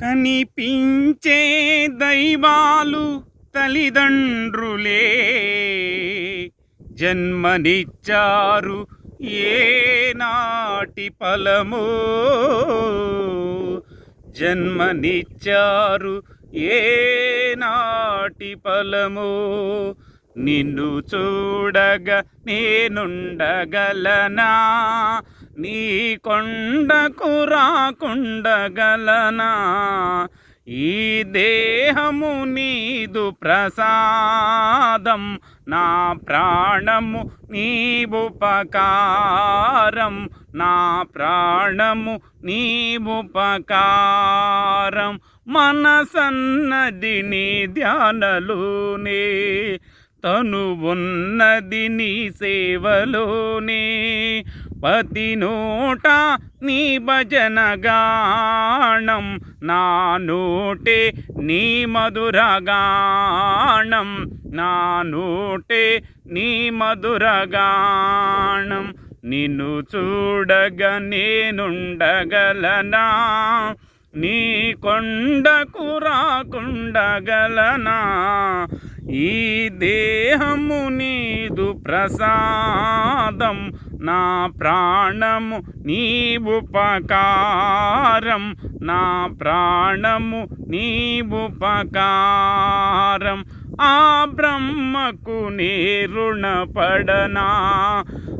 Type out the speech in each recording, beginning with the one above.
కనిపించే దైవాలు తల్లిదండ్రులే. జన్మనిచ్చారు ఏ నాటి ఫలమో. జన్మనిచ్చారు ఏ నాటి ఫలమో. నిన్ను చూడగా నేనుండగలనా? నీ కొండకు రాకుండగలనా? ఈ దేహము నీదు ప్రసాదం నా ప్రాణము నీవుపకారం నా ప్రాణము నీవుపకారం మనసన్నది నీ ధ్యానలునే తను ఉన్నది నీ సేవలోనే. పతి నోట నీ భజన గాణం నా నోటే నీ మధుర గానం నా నోటే నీ మధుర గానం. నిన్ను చూడగ నేనుండగలనా? నీ కొండకు రాకుండగలనా? ఈ దేహము నీదు ప్రసాదం నా ప్రాణము నీవుపకారం నా ప్రాణము నీవుపకారం ఆ బ్రహ్మకు నీ రుణపడనా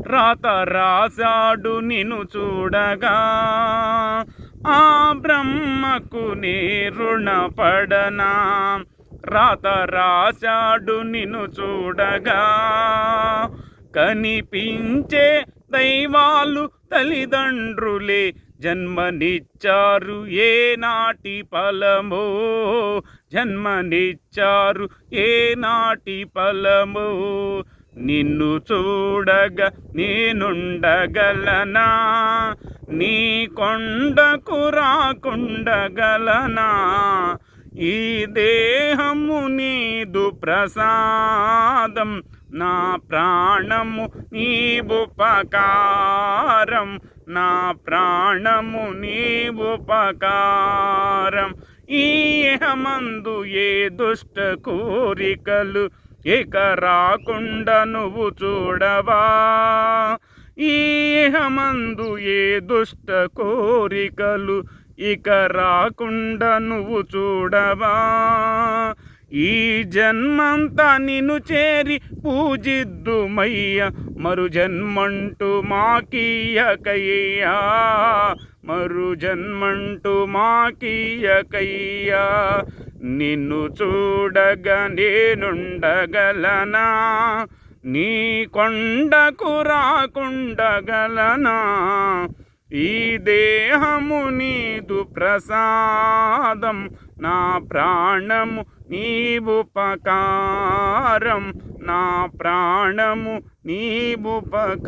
రాత రాశాడు నిన్ను చూడగా. ఆ బ్రహ్మకు నీ రాత రాశాడు నిన్ను చూడగా. కనిపించే దైవాలు తల్లిదండ్రులే జన్మనిచ్చారు ఏ నాటి ఫలమో. జన్మనిచ్చారు ఏ నాటి ఫలమో. నిన్ను చూడగా నేనుండగలనా? నీ కొండకు రాకుండగలనా? ఈ దేహము నీదు ప్రసాదం నా ప్రాణము నీవుపకారం నా ప్రాణము నీవుపకారం ఈ మందు ఏ దుష్ట కోరికలు ఇక రాకుండా నువ్వు చూడవా? ఈ మందు ఏ దుష్ట కోరికలు ఇక రాకుండా నువ్వు చూడవా? ఈ జన్మంతా నిన్ను చేరి పూజిద్దుమయ్య. మరు జన్మంటూ మాకీయకయ్యా మరు జన్మంటూ మాకీయకయ్యా నిన్ను చూడగా నేనుండగలనా? నీ కొండకు రాకుండగలనా? ఈ దేహము నీదు ప్రసాదం నా ప్రాణము నీవుపకారం నా ప్రాణము నీవుపకారం